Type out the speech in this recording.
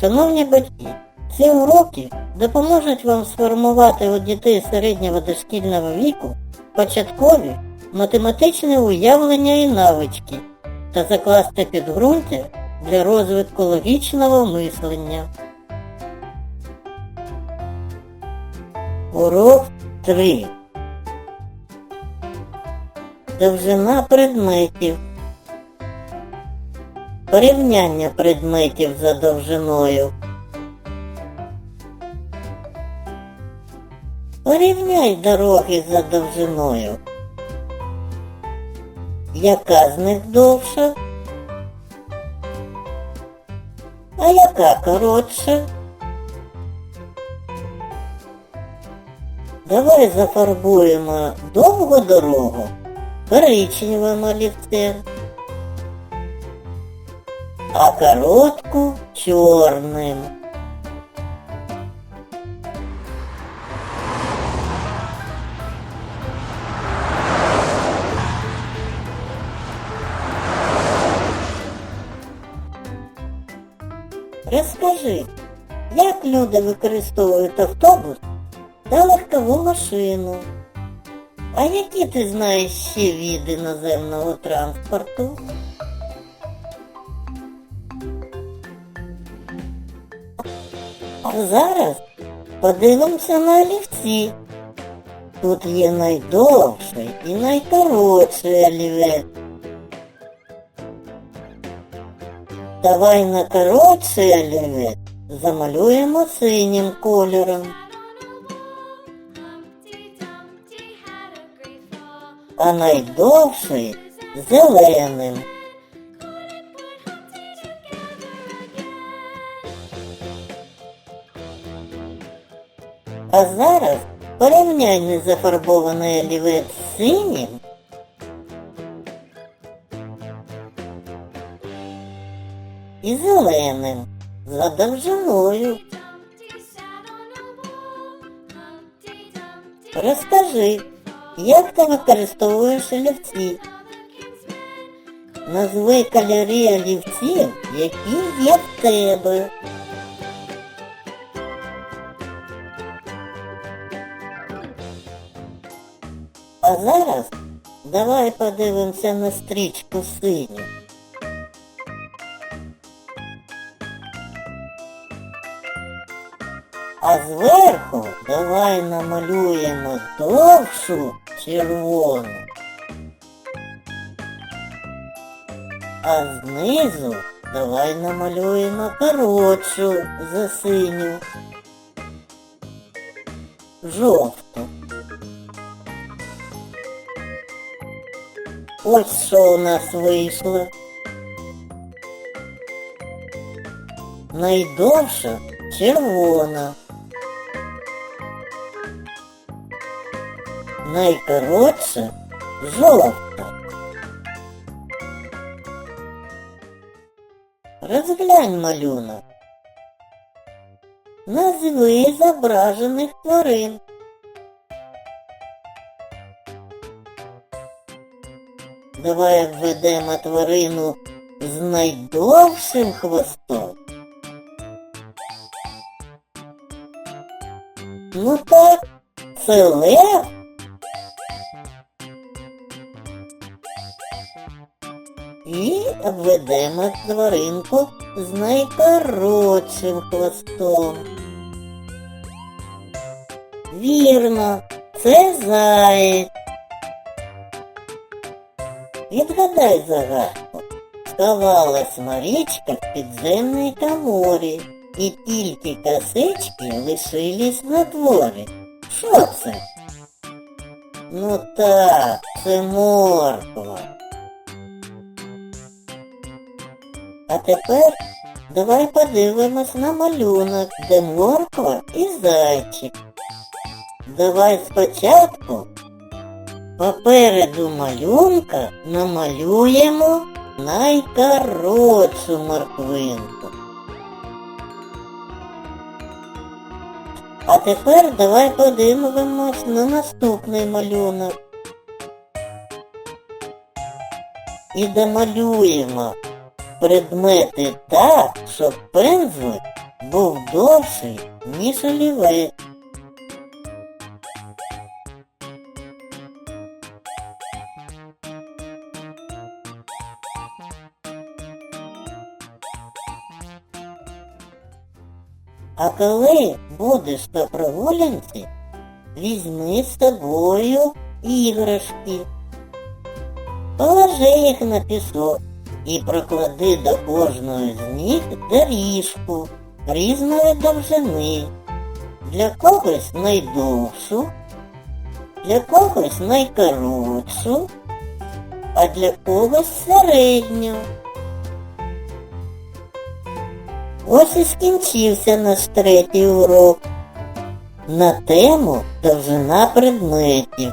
Шановні батьки, ці уроки допоможуть вам сформувати у дітей середнього дошкільного віку початкові математичні уявлення і навички та закласти підґрунтя для розвитку логічного мислення. Урок 3 Довжина предметів Порівняння предметів за довжиною. Порівняй дороги за довжиною. Яка з них довша? А яка коротша? Давай зафарбуємо довгу дорогу коричневим олівцем а коротку чорним. Розкажи, як люди використовують автобус та легкову машину? А які ти знаєш ще види наземного транспорту? А зараз подивимося на олівці. Тут є найдовший і найкоротший олівець. Давай на коротший олівець замалюємо синім кольором, а найдовший зеленим. А зараз порівняй незафарбований олівець синім і зеленим за довжиною. Розкажи, як ти використовуєш олівці? Назви кольори олівців, які є в тебе. А зараз давай подивимося на стрічку синю. А зверху давай намалюємо довшу червону. А знизу давай намалюємо коротшу за синю. Жовту. Ось що у нас вийшло. Найдовша червона. Найкоротша жовта. Розглянь малюнок. Назви зображених тварин. Давай введемо тварину з найдовшим хвостом. Ну так, це лев. І введемо тваринку з найкоротшим хвостом. Вірно, це заєць. Відгадай загадку. Сховалась Марічка в підземній коморі, і тільки косички лишились на дворі. Що це? Ну так, це морква. А тепер давай подивимось на малюнок, де морква і зайчик. Давай спочатку Попереду малюнка намалюємо найкоротшу морквинку. А тепер давай подивимось на наступний малюнок. І домалюємо предмети так, щоб пензлик був довший, ніж олівець. А коли будеш по прогулянці, візьми з собою іграшки. Положи їх на пісок і проклади до кожної з них доріжку різної довжини. Для когось найдовшу, для когось найкоротшу, а для когось середню. Ось і скінчився наш третій урок на тему довжина предметів.